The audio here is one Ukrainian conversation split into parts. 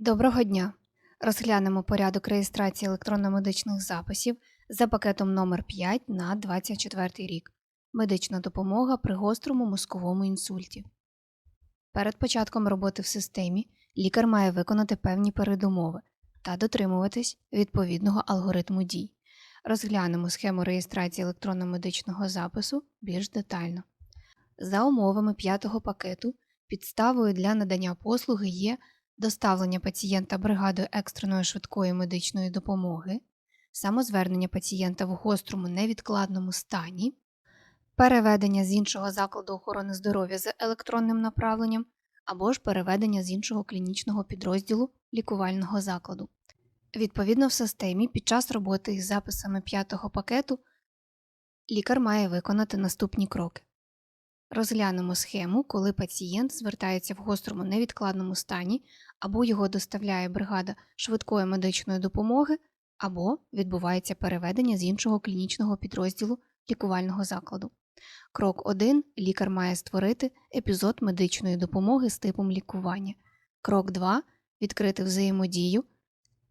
Доброго дня! Розглянемо порядок реєстрації електронно-медичних записів за пакетом номер 5 на 24 рік. Медична допомога при гострому мозковому інсульті. Перед початком роботи в системі лікар має виконати певні передумови та дотримуватись відповідного алгоритму дій. Розглянемо схему реєстрації електронно-медичного запису більш детально. За умовами п'ятого пакету підставою для надання послуги є доставлення пацієнта бригадою екстреної швидкої медичної допомоги, самозвернення пацієнта в гострому невідкладному стані, переведення з іншого закладу охорони здоров'я з електронним направленням або ж переведення з іншого клінічного підрозділу лікувального закладу. Відповідно, в системі під час роботи із записами п'ятого пакету лікар має виконати наступні кроки. Розглянемо схему, коли пацієнт звертається в гострому невідкладному стані, або його доставляє бригада швидкої медичної допомоги, або відбувається переведення з іншого клінічного підрозділу лікувального закладу. Крок 1. Лікар має створити епізод медичної допомоги з типом лікування. Крок 2. Відкрити взаємодію,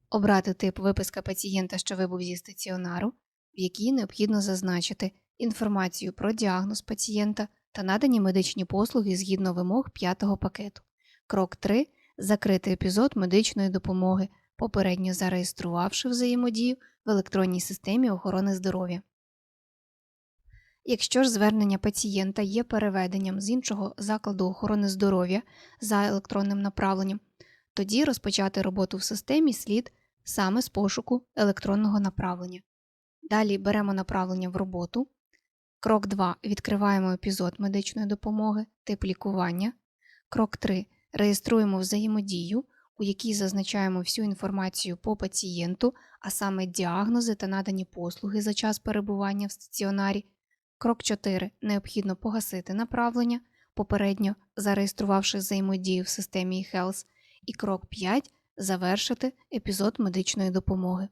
обрати тип виписка пацієнта, що вибув зі стаціонару, в якій необхідно зазначити інформацію про діагноз пацієнта та надані медичні послуги згідно вимог п'ятого пакету. Крок 3. Закрити епізод медичної допомоги, попередньо зареєструвавши взаємодію в електронній системі охорони здоров'я. Якщо ж звернення пацієнта є переведенням з іншого закладу охорони здоров'я за електронним направленням, тоді розпочати роботу в системі слід саме з пошуку електронного направлення. Далі беремо направлення в роботу. Крок 2. Відкриваємо епізод медичної допомоги, тип лікування. Крок 3. Реєструємо взаємодію, у якій зазначаємо всю інформацію по пацієнту, а саме діагнози та надані послуги за час перебування в стаціонарі. Крок 4. Необхідно погасити направлення, попередньо зареєструвавши взаємодію в системі eHealth. І крок 5. Завершити епізод медичної допомоги.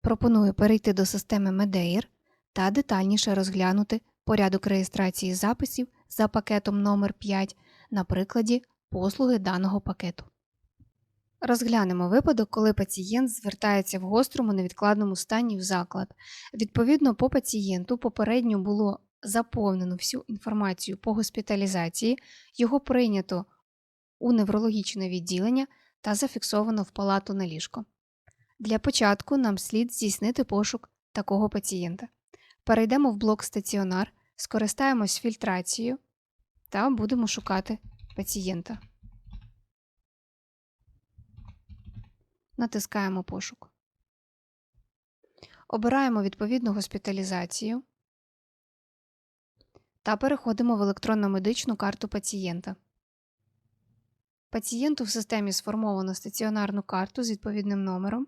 Пропоную перейти до системи Medeir та детальніше розглянути порядок реєстрації записів за пакетом номер 5 на прикладі послуги даного пакету. Розглянемо випадок, коли пацієнт звертається в гострому невідкладному стані в заклад. Відповідно, по пацієнту попередньо було заповнено всю інформацію по госпіталізації, його прийнято у неврологічне відділення та зафіксовано в палату на ліжко. Для початку нам слід здійснити пошук такого пацієнта. Перейдемо в блок стаціонар, скористаємось фільтрацією та будемо шукати пацієнта. Натискаємо пошук. Обираємо відповідну госпіталізацію та переходимо в електронну медичну карту пацієнта. Пацієнту в системі сформовано стаціонарну карту з відповідним номером.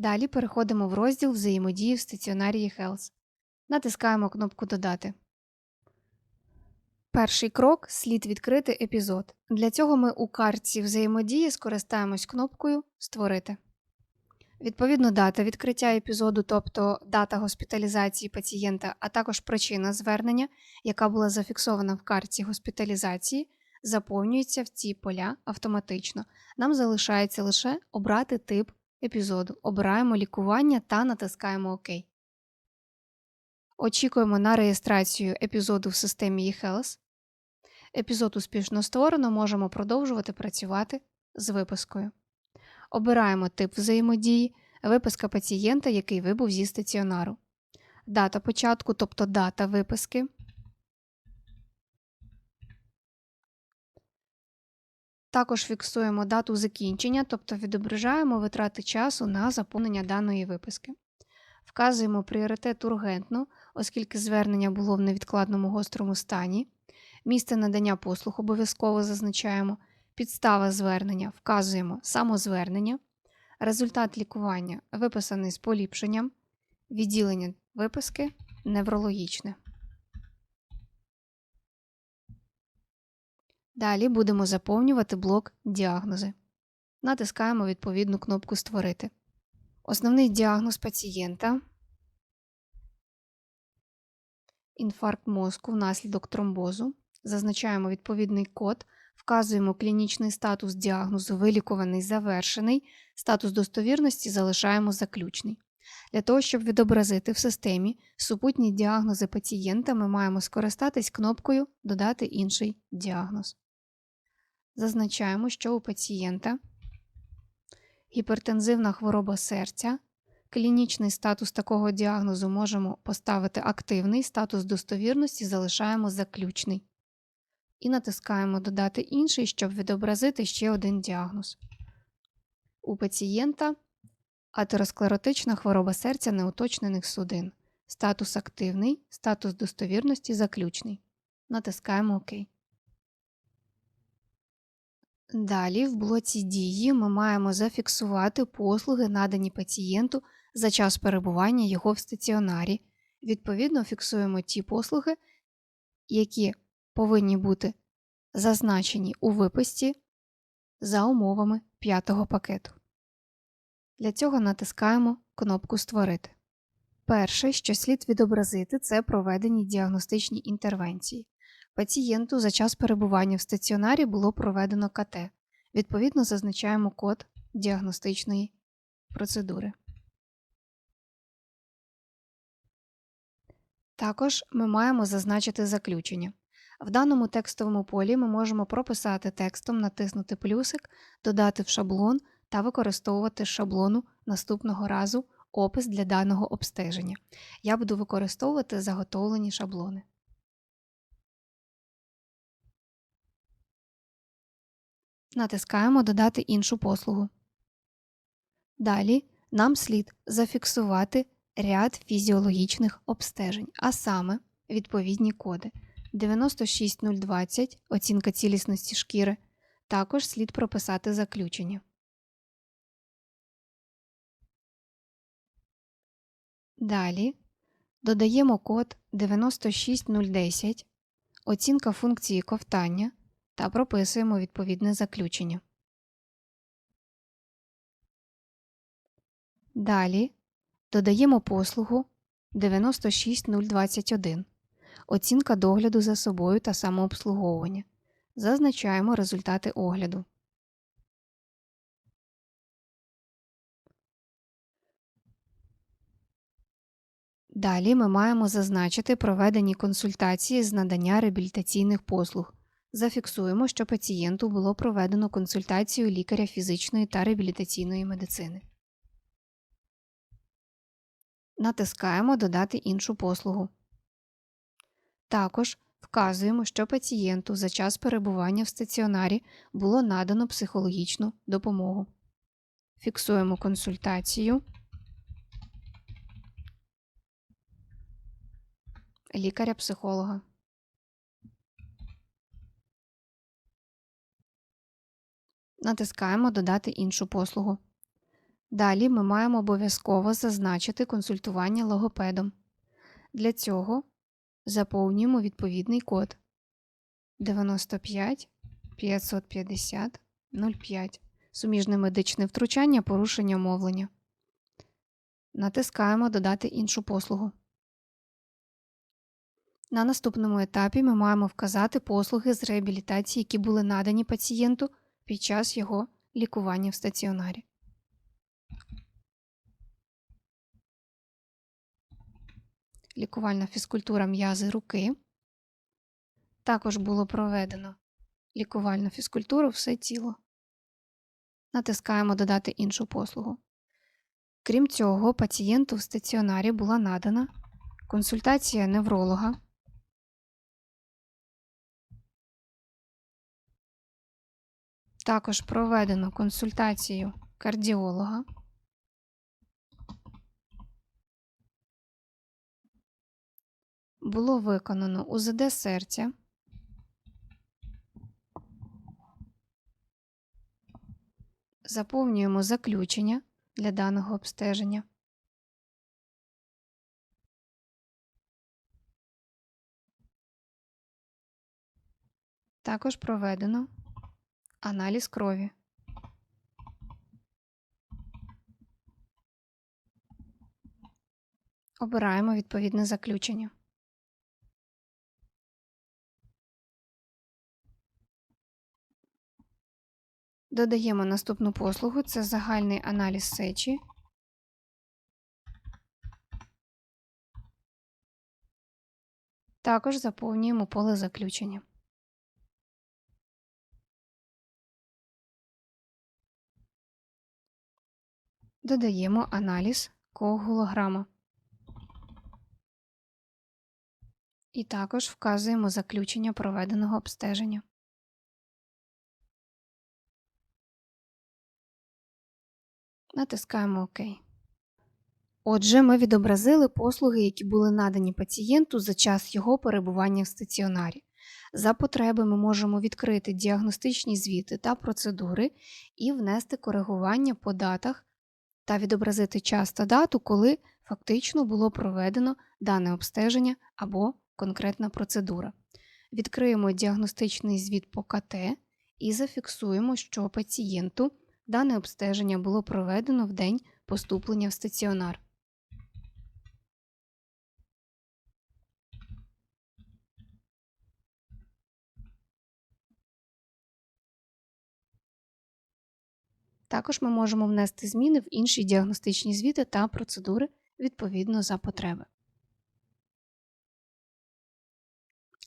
Далі переходимо в розділ взаємодії в стаціонарі Health. Натискаємо кнопку Додати. Перший крок слід відкрити епізод. Для цього ми у картці взаємодії скористаємось кнопкою Створити. Відповідно, дата відкриття епізоду, тобто дата госпіталізації пацієнта, а також причина звернення, яка була зафіксована в картці госпіталізації, заповнюється в ці поля автоматично. Нам залишається лише обрати тип епізоду. Обираємо лікування та натискаємо ОК. Очікуємо на реєстрацію епізоду в системі eHealth. Епізод успішно створено, можемо продовжувати працювати з випискою. Обираємо тип взаємодії, виписка пацієнта, який вибув зі стаціонару. Дата початку, тобто дата виписки. Також фіксуємо дату закінчення, тобто відображаємо витрати часу на заповнення даної виписки. Вказуємо пріоритет ургентно, оскільки звернення було в невідкладному гострому стані. Місце надання послуг обов'язково зазначаємо. Підстава звернення вказуємо самозвернення. Результат лікування виписаний з поліпшенням. Відділення виписки неврологічне. Далі будемо заповнювати блок діагнози. Натискаємо відповідну кнопку Створити. Основний діагноз пацієнта інфаркт мозку внаслідок тромбозу. Зазначаємо відповідний код, вказуємо клінічний статус діагнозу вилікуваний завершений, статус достовірності залишаємо заключний. Для того, щоб відобразити в системі супутні діагнози пацієнта, ми маємо скористатись кнопкою Додати інший діагноз. Зазначаємо, що у пацієнта гіпертензивна хвороба серця. Клінічний статус такого діагнозу можемо поставити активний, статус достовірності залишаємо заключний. І натискаємо Додати інший, щоб відобразити ще один діагноз. У пацієнта атеросклеротична хвороба серця неуточнених судин. Статус активний, статус достовірності заключний. Натискаємо ОК. Далі в блоці дії ми маємо зафіксувати послуги, надані пацієнту за час перебування його в стаціонарі. Відповідно, фіксуємо ті послуги, які повинні бути зазначені у виписці за умовами п'ятого пакету. Для цього натискаємо кнопку Створити. Перше, що слід відобразити, це проведені діагностичні інтервенції. Пацієнту за час перебування в стаціонарі було проведено КТ. Відповідно, зазначаємо код діагностичної процедури. Також ми маємо зазначити заключення. В даному текстовому полі ми можемо прописати текстом, натиснути плюсик, додати в шаблон та використовувати шаблону наступного разу опис для даного обстеження. Я буду використовувати заготовлені шаблони. Натискаємо Додати іншу послугу. Далі нам слід зафіксувати ряд фізіологічних обстежень, а саме відповідні коди 96020 оцінка цілісності шкіри. Також слід прописати заключення. Далі додаємо код 96010, оцінка функції ковтання та прописуємо відповідне заключення. Далі додаємо послугу 96021, оцінка догляду за собою та самообслуговування. Зазначаємо результати огляду. Далі ми маємо зазначити проведені консультації з надання реабілітаційних послуг. Зафіксуємо, що пацієнту було проведено консультацію лікаря фізичної та реабілітаційної медицини. Натискаємо Додати іншу послугу. Також вказуємо, що пацієнту за час перебування в стаціонарі було надано психологічну допомогу. Фіксуємо консультацію. Лікаря-психолога. Натискаємо Додати іншу послугу. Далі ми маємо обов'язково зазначити консультування логопедом. Для цього заповнюємо відповідний код 95 550 05. Суміжне медичне втручання порушення мовлення. Натискаємо Додати іншу послугу. На наступному етапі ми маємо вказати послуги з реабілітації, які були надані пацієнту під час його лікування в стаціонарі. Лікувальна фізкультура м'язи руки. Також було проведено лікувальну фізкультуру все тіло. Натискаємо Додати іншу послугу. Крім цього, пацієнту в стаціонарі була надана консультація невролога. Також проведено консультацію кардіолога. Було виконано УЗД серця. Заповнюємо заключення для даного обстеження. Також проведено Анализ крови. Обираємо відповідне заключення. Додаємо наступну послугу це загальний аналіз сечі. Також заповнюємо поле заключення. Додаємо аналіз коагулограма. І також вказуємо заключення проведеного обстеження. Натискаємо ОК. Отже, ми відобразили послуги, які були надані пацієнту за час його перебування в стаціонарі. За потреби ми можемо відкрити діагностичні звіти та процедури і внести коригування по датах та відобразити час та дату, коли фактично було проведено дане обстеження або конкретна процедура. Відкриємо діагностичний звіт по КТ і зафіксуємо, що пацієнту дане обстеження було проведено в день поступлення в стаціонар. Також ми можемо внести зміни в інші діагностичні звіти та процедури відповідно за потреби.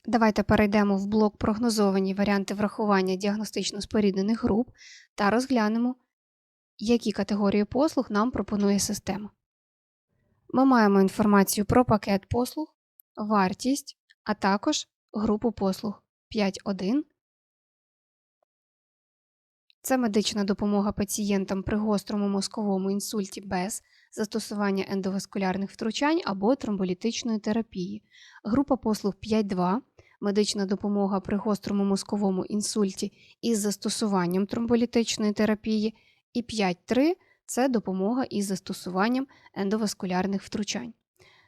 Давайте перейдемо в блок прогнозовані варіанти врахування діагностично споріднених груп та розглянемо, які категорії послуг нам пропонує система. Ми маємо інформацію про пакет послуг, вартість, а також групу послуг 5.1. Це медична допомога пацієнтам при гострому мозковому інсульті без застосування ендоваскулярних втручань або тромболітичної терапії. Група послуг 5.2 медична допомога при гострому мозковому інсульті із застосуванням тромболітичної терапії. І 5.3 це допомога із застосуванням ендоваскулярних втручань.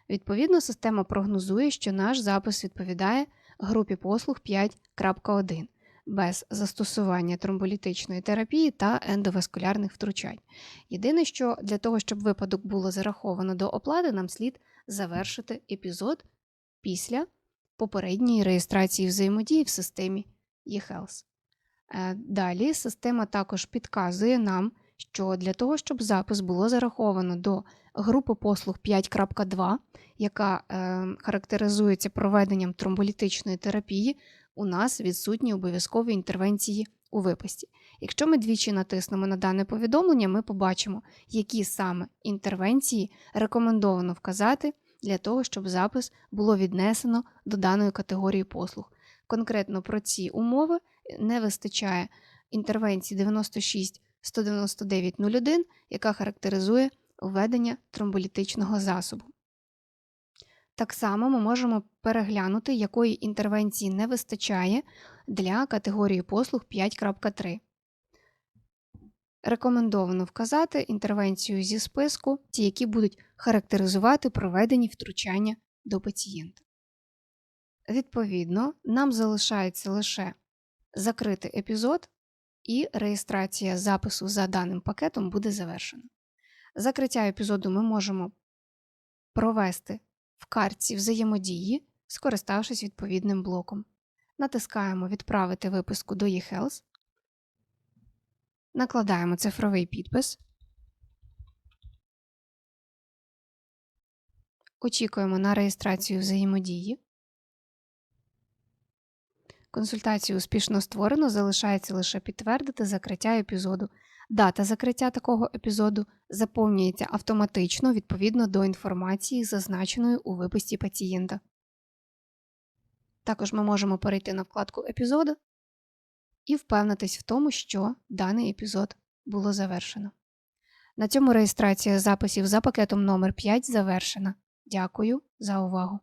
Відповідно, система прогнозує, що наш запис відповідає групі послуг 5.1 без застосування тромболітичної терапії та ендоваскулярних втручань. Єдине, що для того, щоб випадок було зараховано до оплати, нам слід завершити епізод після попередньої реєстрації взаємодії в системі eHealth. Е, далі система також підказує нам, що для того, щоб запис було зараховано до групи послуг 5.2, яка е, характеризується проведенням тромболітичної терапії, у нас відсутні обов'язкові інтервенції у виписці. Якщо ми двічі натиснемо на дане повідомлення, ми побачимо, які саме інтервенції рекомендовано вказати для того, щоб запис було віднесено до даної категорії послуг. Конкретно про ці умови не вистачає інтервенції 96 199 01, яка характеризує введення тромболітичного засобу. Так само ми можемо переглянути, якої інтервенції не вистачає для категорії послуг 5.3. Рекомендовано вказати інтервенцію зі списку, ті, які будуть характеризувати проведені втручання до пацієнта. Відповідно, нам залишається лише закрити епізод, і реєстрація запису за даним пакетом буде завершена. Закриття епізоду ми можемо провести в картці взаємодії, скориставшись відповідним блоком. Натискаємо Відправити виписку до eHealth, накладаємо цифровий підпис, очікуємо на реєстрацію взаємодії. Консультацію успішно створено, залишається лише підтвердити закриття епізоду. Дата закриття такого епізоду заповнюється автоматично відповідно до інформації, зазначеної у виписці пацієнта. Також ми можемо перейти на вкладку епізоду і впевнитись в тому, що даний епізод було завершено. На цьому реєстрація записів за пакетом номер 5 завершена. Дякую за увагу!